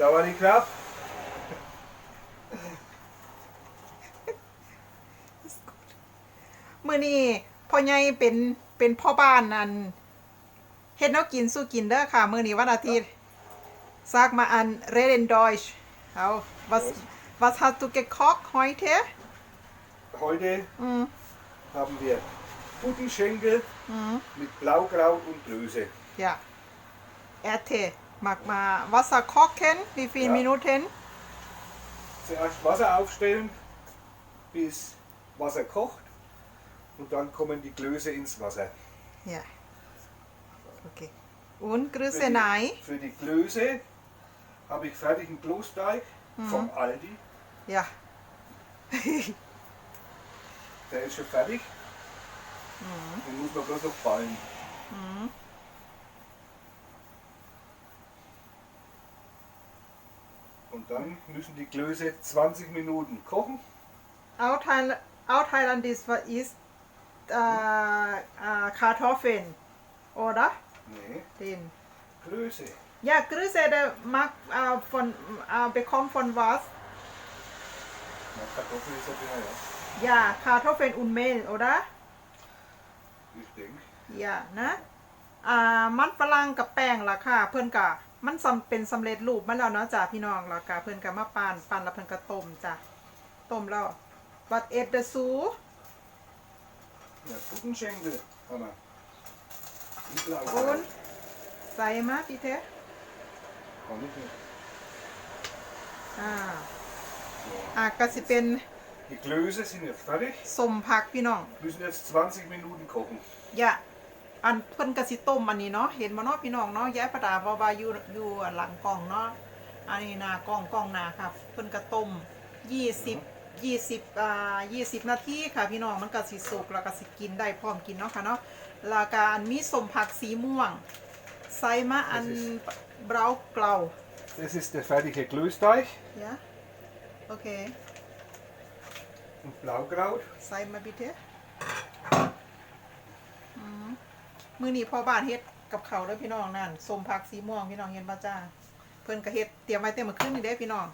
Savadi Krab. มื้อนี้พ่อใหญ่เป็นเป็นพ่อบ้านอันเฮ็ดแนวกินสู้กินเด้อค่ะ มื้อนี้วันอาทิตย์สากมาอัน Reden Deutsch au was was hast du gekocht heute Heute Mhm. haben wir Putenschenkel mit Blaukraut und Klöße. ja Erte mag mal Wasser kochen wie viele Ja. Minuten Zuerst Wasser aufstellen, bis Wasser kocht. Und dann kommen die Klöße ins Wasser. ja okay und Für Grüße die, nein für die Klöße habe ich fertigen Klosteig vom Aldi. ja Der ist schon fertig. Den muss man bloß noch ballen. Und dann müssen die Klöße 20 Minuten kochen. Out Thailand, out Thailand ist, ist äh, äh, Kartoffeln, oder? Nee, Den. Klöße. Ja, Grüße, der mag äh, von, äh, bekommt von was? Na, Kartoffel ist ja drin, ja. Ja, Kartoffeln und Mehl, oder? Ich denke. อย่านะอ่ามันฝรั่งกับแป้งล่ะค่ะ เพื่อนกะ มันสำเป็นสำเร็จรูปมาแล้วเนาะจ้ะพี่น้องแล้วกะเพื่อนกะมาปั่นปั่นแล้วเพื่อนกะต้มจ้ะต้มแล้ววัดเอ็ดเดซู Ja, Putenschenkel haben wir. Und อุน Blaukraut. ใส่มาพี่เท Kann ich nicht. อ่า So. อะก็สิเป็น Die Klöße sind jetzt fertig. สมผักพี่น้อง Müssen jetzt 20 Minuten kochen. อย่า อันเพิ่นกะสิต้มอันนี้เนาะเห็นบ่เนาะพี่น้องเนาะย้ายประดาบ่ว่าอยู่อยู่หลังกล่องเนาะอันนี้หน้ากล่องกล่องหน้าครับเพิ่นกะต้ม20 20อ่า20นาทีค่ะพี่น้องมันก็สิสุกแล้วก็สิกินได้พร้อมกินเนาะค่ะเนาะแล้วก็อันมีสมผักสีม่วงใส่มาอันเบราวเกลา Das ist der fertige Klößteig ยะโอเค und Blaukraut. ใส่มาบิเทอื มมือนี้พ่อบ้านเฮ็ดกับเขาวแล้วพี่น้องนั่นสมผักสีม่วงพี่น้องเห็นป่ะจ้าเพิ่นก็เฮ็ดเตรียมไว้เต็มมื้อคืนนี่เด้พี่น้อง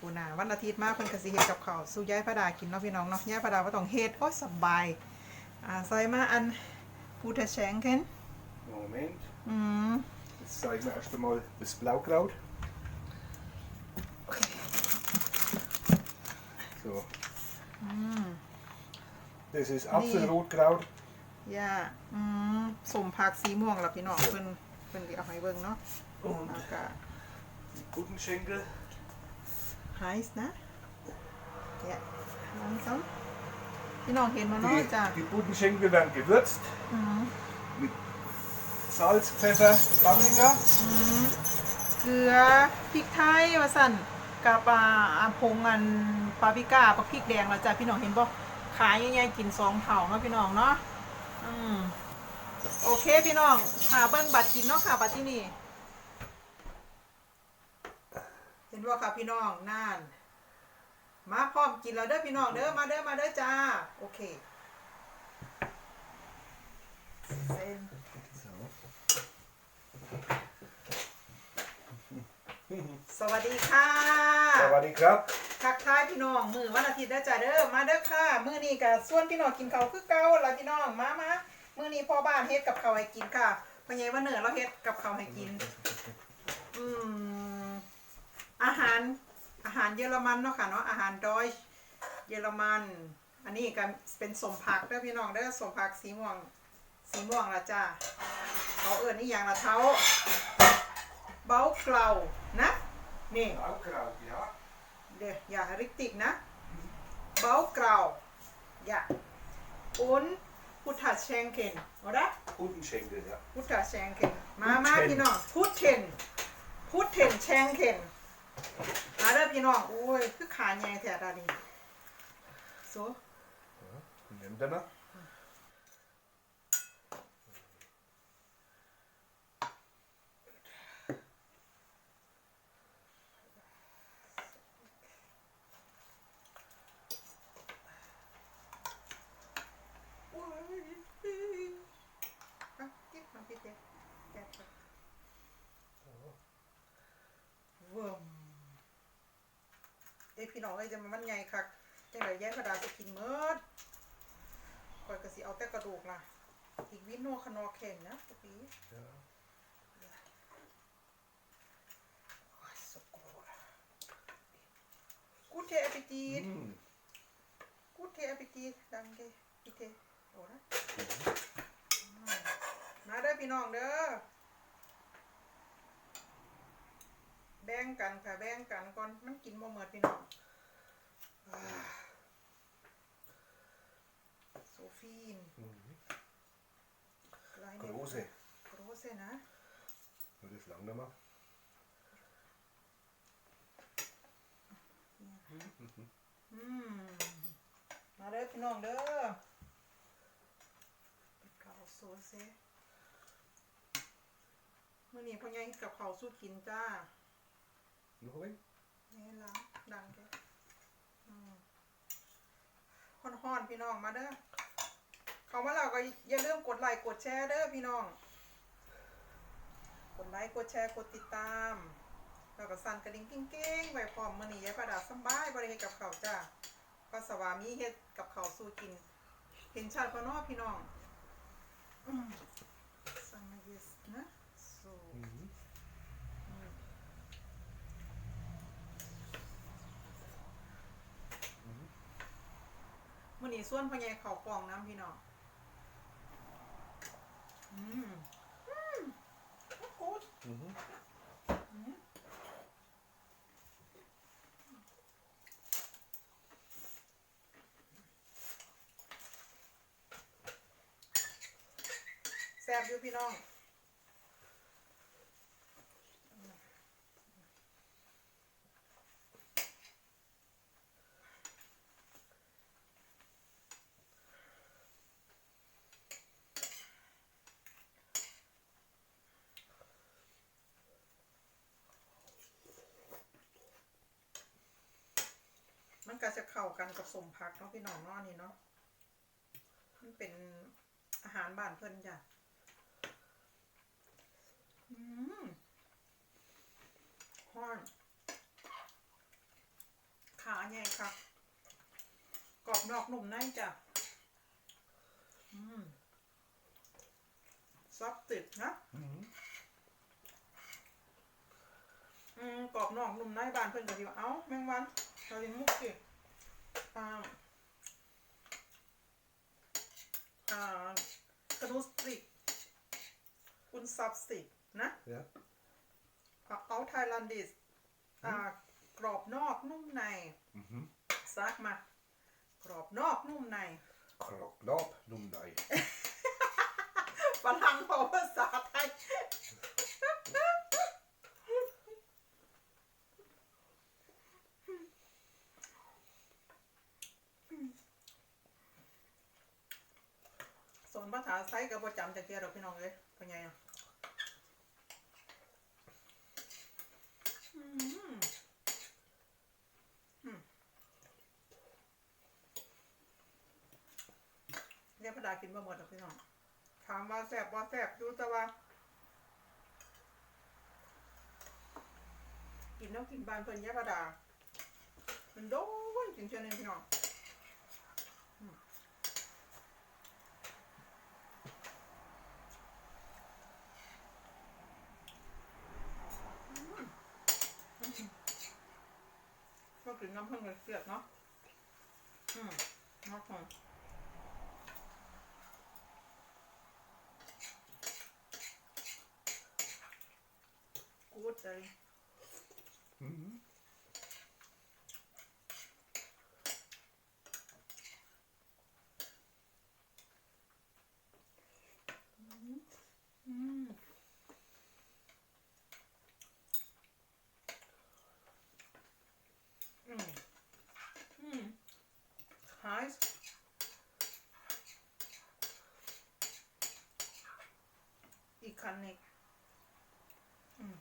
ปูน่ะวันอาทิตย์มาเพิ่นก็สิเฮ็ดกับเขาวสู่ยายพระดากินเนาะพี่น้องเนาะยายพระดาบ่ต้องเฮ็ดโอ้ยสบายอ่าใส่มาอันปูทะแชงเคน Moment. อืม Jetzt zeigen wir erst einmal das Blaukraut. So. Das ist Apfelrotkraut. ย่าอืมสมผักสีม่วงล่ะพี่น้องเพิ่นเพิ่นสิเอาให้เบิ่งเนาะ Und แล้วก็ Putenschenkel. heiß นะเนี่ย langsam พี่น้องเห็นมาเนาะ Die, จ้ะ die Putenschenkel werden gewürzt อืม mit Salz, Pfeffer, Paprika. เกลือพริกไทยว่าสั่นกับอ่าอ่าผงอันปาปริก้ากับพริกแดงแล้วจ้ะพี่น้องเห็นบ่ขายใหญ่ๆกินสองเผาเนาะพี่น้องเนาะ อืมโอเคพี่น้องค่ะเบิ้งบัตรกินเนาะค่ะ บัตรที่นี่ เห็นว่าค่ะพี่น้องนั่นมาพร้อมกินแล้วเด้อพี่น้องเด้อมาเด้อมาเด้อจ้า โอเคเส้นสวัสดีค่ะ Savadi Krab. ทักทายพี่น้องมือวันอาทิตย์ได้จ้าเด้อมาเด้อค่ะมื้อนี้ก็ส่วนพี่น้องกินข้าวคือเก่าล่ะพี่น้องมามามื้อนี้พ่อบ้านเฮ็ดกับข้าวให้กินค่ะพ่อใหญ่ว่าเหนือเราเฮ็ดกับข้าวให้กิน อืมอาหารอาหารเยอรมันเนาะค่ะเนาะอาหารดอยเยอรมัน อันนี้ก็เป็นสมผักเด้อพี่น้องเด้อสมผักสีม่วงสีม่วงละจ้าเขาเอิ้นนี่อย่างละเท้าเบ้าเกลานะนี่ Baukraut, ja. Der, ja, richtig, ne? Baugrau. Ja. Und Butterschenken, oder? Putenschenkel, ja. Butterschenken. Mama, Putten. พี่น้อง Putten. Putten Schenken. มาเด้อพี่น้องโอ้ยคือขาใหญ่แท้ดานี่ so Nimmt er noch? Ah, gib mal bitte. Ja, Wumm. พี่น้องเอ้ยจะมันใหญ่คักจังไดแย่กระดาษจะกินเมิดข่อยก็สิเอาแต่กระดูกล่ะ อีกวินโนขนอแข็งนะปปี Ja. โอ้ยสกปรกกูเทอปิจีด Mm. กูเทอปิจีดดังเกอีเทโอ้นะอืมมาเด้อพี่น้องเด้อ แบ่งกันค่ะแบ่งกันก่อนมันกินบ่หมดพี่น้องอ่าโซฟีน Mm. ลายเนี่ย Große. โกรเซนะ Das ist lang nicht mehr. อืมมาเด้อพี่น้องเด้อเก่าโซเซมื่อนี้พ่อใหญ่เฮ็ดกับเขาวสู้กินจ้า Noch ein wenig? นี่ล้างดังแกอืมฮ้อนๆพี่น้องมาเด้อเขามาแล้วก็อย่าลืมกดไลค์กดแชร์เด้อพี่น้อง กดไลค์กดแชร์กดติดตามแล้วก็สั่นกระดิ่งกิ้งๆไว้พร้อมมื้อนี้ยายประดาสำบายบ่ได้เฮ็ดกับข้าวจ้าก็สวามีเฮ็ดกับข้าวสู้กิน เห็นชัดบ่เนาพี่น้องอืมสั่งมาเยสนะสู้ Mhm. มื่อนี้ส่วนพ่อใหญ่เขากล่องน้ำพี่น้องอืมอืมกูด Mhm. อืมแซ่บอยู่พี่น้อง ก็จะเข้ากันกับสมผักเนาะพี่น้องเนาะอันนี่เนาะมันเป็นอาหารบ้านเพิ่นจ้ะอืมฮ้อนขาใหญ่ค่ะกรอบนอกนุ่มในจ้ะอืมซอฟติดนะ Mhm. อืมกรอบนอกนุ่มในบ้านเพิ่นก็สิว่าเอ้าแมงวันเราเลี้ยงมุกสิ อ่าอ่ากระดูสติกคุณซับสติกนะ Ja. เอาไทยแลนดิสอ่ากรอบนอกนุ่มใน Mhm. ซักมา กรอบนอกนุ่มใน Knap, noem dat. ฝรั่งพอภาษาไทย สอน ภาษาไทยกับประจำจากเทียเราพี่น้องเลยเป็นไงอะเรียกพระดากินบ่หมดหรอกพี่น้อง ถามว่าแสบว่าแสบดูแต่ว่า กินแล้วกินบานเพิ่นยะพระดา มันโดนจริงเชียวนี่พี่น้องอืมก็กิ น้ำผึ้งเลยเสียดเนาะ อืมน่าทาน Gut, ey. Mhm. Mm. kann ich. Hm.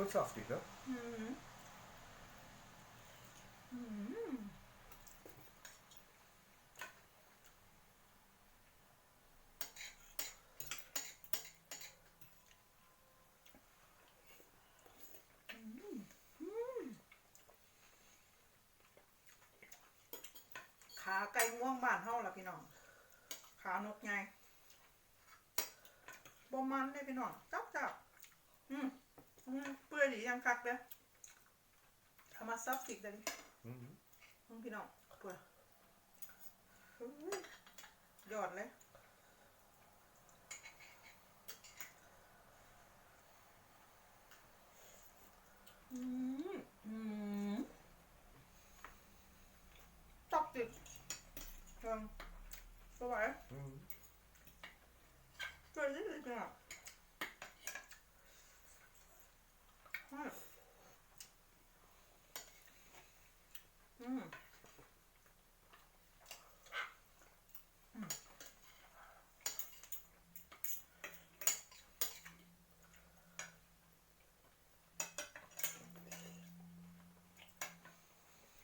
Und saftig, ne? Mhm. บ้านเฮาล่ะพี่น้อง ขานกไงบ่มันเลยพี่น้องจับจับอืมอืมเปื่อยดียังคักเด้อเอามาซับสิกเด้อ Mhm. มึงพี่น้องเปื่อยเฮ้ยยอดเลยอืมอืมจับติดเชิง สวย Mhm. สวยที่สุดอะอืมอืมอืม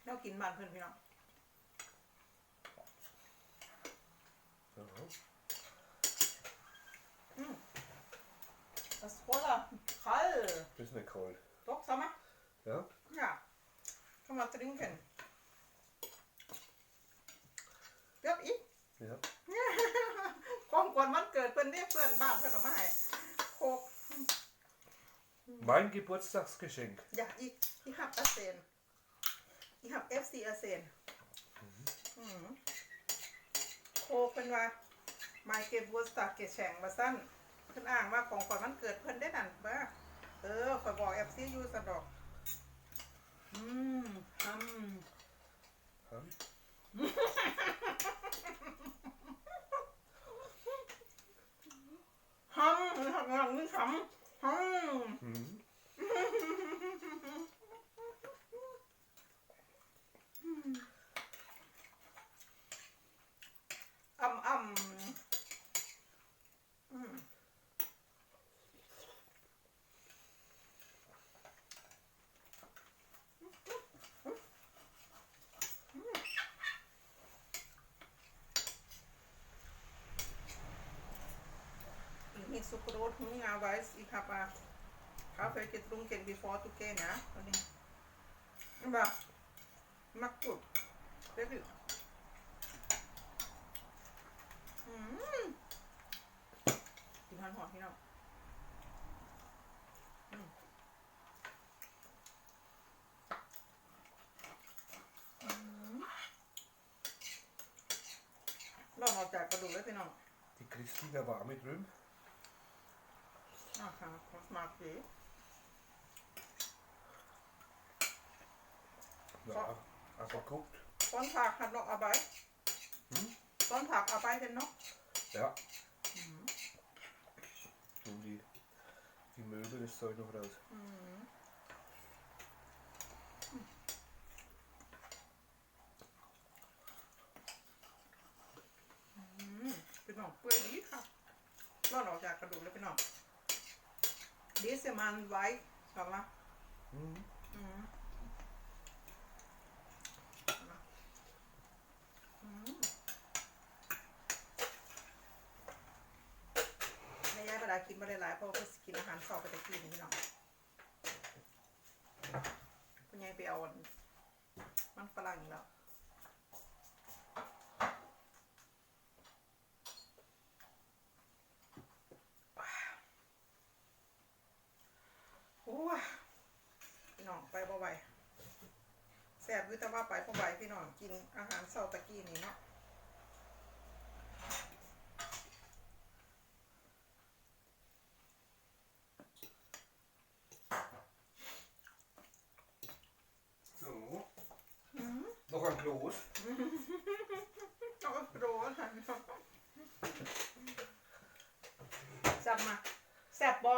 เรากินบ้านเพื่อนพี่น้อง Ja. Das Wasser kalt. Das ist nicht kalt. Doch, sag mal. Ja? Ja. Kann man trinken. Ja, ich. Ja. ของกวนวันเกิดเพื่อนเรียกเพื่อนบ้านเพื่อนเอามาให้โคก Mein Geburtstagsgeschenk. Ja, ich, ich hab Arsen. Ich hab FC Arsen. Mhm. โคกเป็นว่าไมเกลบัวสตาร์เกแฉงมาสั้นเพื่อนอ้างว่าของขวัญวันเกิดเพื่อนได้นั่นบ้าเออคอยบอกเอฟซีอยู่สะดอก อืมอืม Ja. ฮัมมันทำงานไม่ทำฮัม Mhm. อ่ำอ่ำอืมีสุกรสหุงงาไว้อีกครับอะข้าวเฟยกิตรุงเก่ง before ตุเกนะตัวนี้นี่แบบมักกุดเด็ดอืมกินหอนหอนพี่น้องอืมอืมลองออกจากกระดูกเลยพี่น้อง Die Christina war mit drüben. อ่าค่ะของสมาร์ทดี Ja, also guckt. ต้นผักหัดดอกเอาไป Hm? ต้นผักเอาไปเป็นเนาะ Ja. Und die, die Möbel, das soll noch raus. อืม อืมพี่น้องเปื่อยดีค่ะรอดออกจากกระดูกเลยพี่น้องดีเซมันไว้กลั บมา Mhm. อืมมาอืมในยายเวลากินมาหลายๆเพราะว่าเพิ่นสิกินอาหารสอบไปแต่กี้นี่พี่น้องคุณยายไปเอาอันมันฝรั่งอีกแล้ว โอ้ยพี่น้องไปบ่ไหวแซ่ บคือแต่ว่าไปบ่ไหวพี่น้องกินอาหารเช้าตะกี้นี่เนาะ So. Noch ein Kloß. เอาโรสหันสับมาแซ่บบอ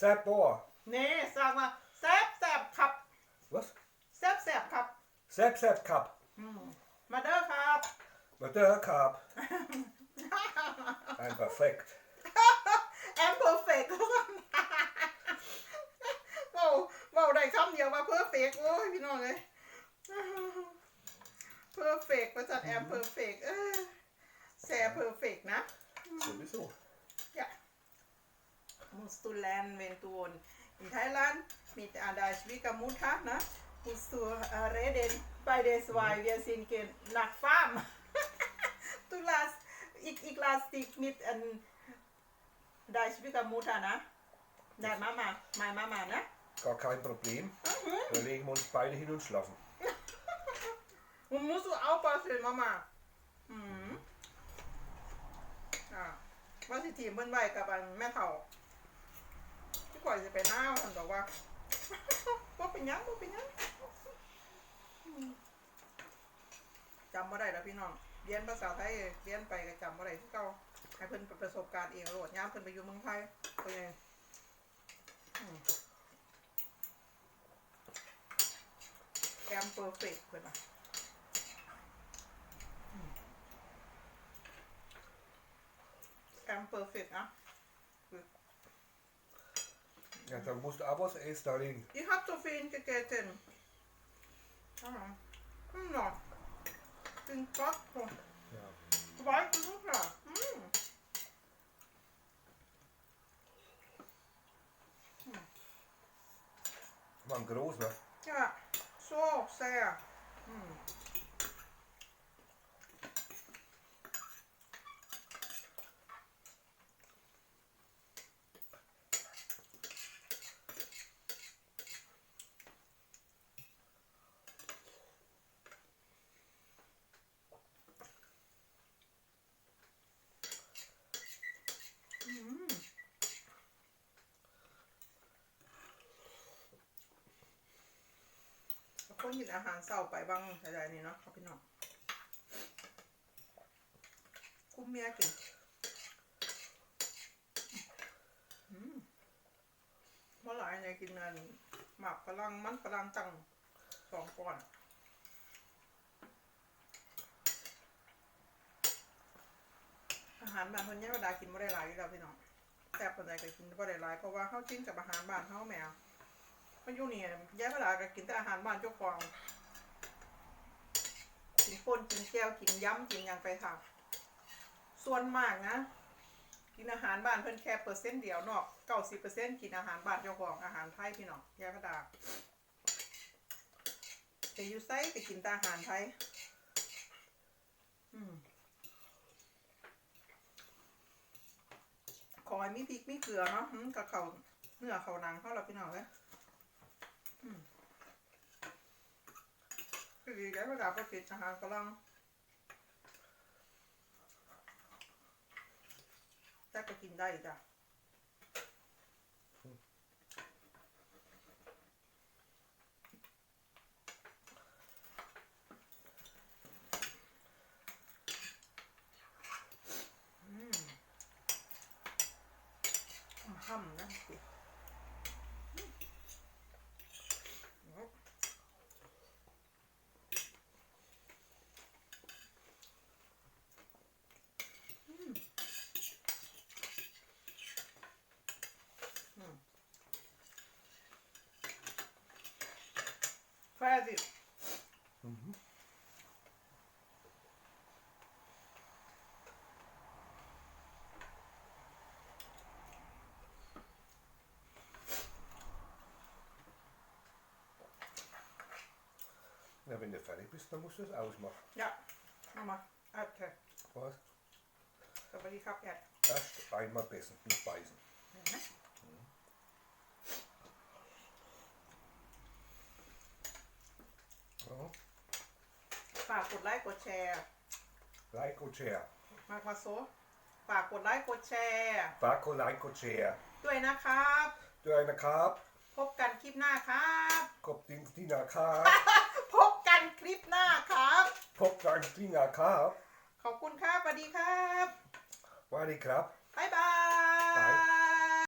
Sepp Bohr. เน่สับมาแซ่บแซ่บครับ Was? แซ่บแซ่บครับ Sepp Sepp Cup. อืมมาเด้อครับ Mit der Cup. Ein perfekt. แอมเพอร์เฟกต์โอ้กโอ้ยพี่น้องเลยเพอร์เฟกประจัดแอมเพอร์เฟกเออแซ่เพอร์เฟกนะ Sowieso. Ja. Musst du lernen, wenn du in Thailand mit einer Schwiegermutter, ne? Musst du äh, reden bei der zwei, wir sind gehen nach Farm. du lass, ich, ich lass dich mit an der Schwiegermutter, ne? Der Mama, meine Mama, ne? Gar kein Problem. Dann legen wir uns beide hin und schlafen. Und musst du aufpassen, Mama. Mhm. อ่าว่าสิทีมเพิ่นไว้กับอันแม่เฒ่าที่ก่อยจะไปหน้าท่านบอกว่า ว่าเป็นยังว่าเป็นยังจำบ่ได้แล้วพี่น้อง เรียนภาษาไทย เรียนไปก็จำบ่ได้ที่เก่าให้เพิ่นประสบการณ์เองโลดย้ำเพิ่นไปอยู่เมืองไทยเป็นไงแกมเพอร์เฟกต์เพิ่นว่า I'm perfect, ah. Ja, dann musst du auch was essen, Darling. Ich hab so viel gegessen. Ah. Hm, ja. Bin satt. so. Ja. Zwei Minuten. Hm. Waren groß, ne? Ja, so sehr. Hm. Mm. คนกินอาหารเศร้าไปบ้างอะไรนี่เนาะครับพี่น้องคุ้มเมียกินเมื่อไหร่เนี่ยกินอันหมักฝรั่งมันฝรั่งจังสองก้อนอาหารบ้านคนนี้เวลากินไม่ได้หลายอยู่แล้วพี่น้องแต่คนใดก็กินไม่ได้หลายเพราะว่าเขาชินกับอาหารบ้านเขาแมว มันอยู่นี่แย่เวลาก็กินแต่อาหารบ้านเจ้าของกินป่นกินแก้วกินย้ำกินหยังไปค่ะ ส่วนมากนะ กินอาหารบ้านเพิ่นแค่เปอร์เซ็นต์เดียวนอกเก้าสิบเปอร์เซ็นต์กินอาหารบ้านเจ้าของอาหารไทยพี่น้องแย่เวลาแต่อยู่ไซก็กินแต่อาหารไทยอืมขอให้มีพริกมีเกลือเนาะกับเขาเนื้อเขาหนังเขาเราพี่น้องเลย อืมคือดีแล้วเวลาไปกินอาหารฝรั่งแต่ก็กินได้จ้ะอืม ห้ำนะสิอืมอืม Fertig. Mhm. Ja, wenn du fertig bist, dann musst du es ausmachen. Ja, Mama. Okay. Was? สวัสดีครับแอด Erst einmal beißen, nicht beißen. เห็นไหม Ja. ฝากกดไลค์กดแชร์ Like und Share. มากมาโซฝากกดไลค์กดแชร์ Fako, Like und Share. ด้วยนะครับ Du einer Carb, พบกันคลิปหน้าครับ Kopf Dings Dina Carb, พบกันคลิปหน้าครับ Kopf Dina Carb. ขอบคุณครับสวัสดีครับ Wadi Krab. บ๊ายบาย Bye.